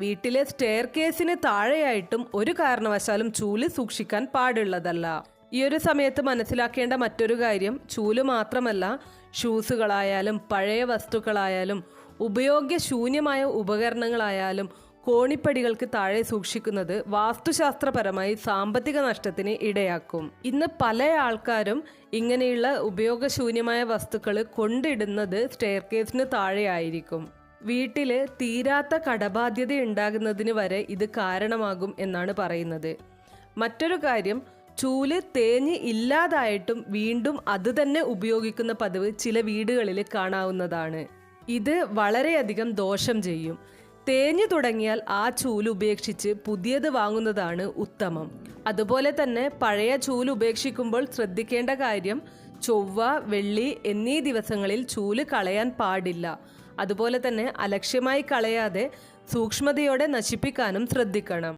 വീട്ടിലെ സ്റ്റെയർ കേസിന് താഴെയായിട്ടും ഒരു കാരണവശാലും ചൂൽ സൂക്ഷിക്കാൻ പാടുള്ളതല്ല. ഈ ഒരു സമയത്ത് മനസ്സിലാക്കേണ്ട മറ്റൊരു കാര്യം ചൂൽ മാത്രമല്ല ഷൂസുകളായാലും പഴയ വസ്തുക്കളായാലും ഉപയോഗ്യശൂന്യമായ ഉപകരണങ്ങളായാലും കോണിപ്പടികൾക്ക് താഴെ സൂക്ഷിക്കുന്നത് വാസ്തുശാസ്ത്രപരമായി സാമ്പത്തിക നഷ്ടത്തിന് ഇടയാക്കും. ഇന്ന് പല ആൾക്കാരും ഇങ്ങനെയുള്ള ഉപയോഗശൂന്യമായ വസ്തുക്കൾ കൊണ്ടിടുന്നത് സ്റ്റെയർ കേസിന് താഴെയായിരിക്കും. വീട്ടിൽ തീരാത്ത കടബാധ്യത ഉണ്ടാകുന്നതിന് വരെ ഇത് കാരണമാകും എന്നാണ് പറയുന്നത്. മറ്റൊരു കാര്യം ചൂൽ തേഞ്ഞ് ഇല്ലാതായിട്ടും വീണ്ടും അത് തന്നെ ഉപയോഗിക്കുന്ന പതിവ് ചില വീടുകളിൽ കാണാവുന്നതാണ്. ഇത് വളരെയധികം ദോഷം ചെയ്യും. തേഞ്ഞു തുടങ്ങിയാൽ ആ ചൂൽ ഉപേക്ഷിച്ച് പുതിയത് വാങ്ങുന്നതാണ് ഉത്തമം. അതുപോലെ തന്നെ പഴയ ചൂൽ ഉപേക്ഷിക്കുമ്പോൾ ശ്രദ്ധിക്കേണ്ട കാര്യം ചൊവ്വ വെള്ളി എന്നീ ദിവസങ്ങളിൽ ചൂൽ കളയാൻ പാടില്ല. അതുപോലെ തന്നെ അലക്ഷ്യമായി കളയാതെ സൂക്ഷ്മതയോടെ നശിപ്പിക്കാനും ശ്രദ്ധിക്കണം.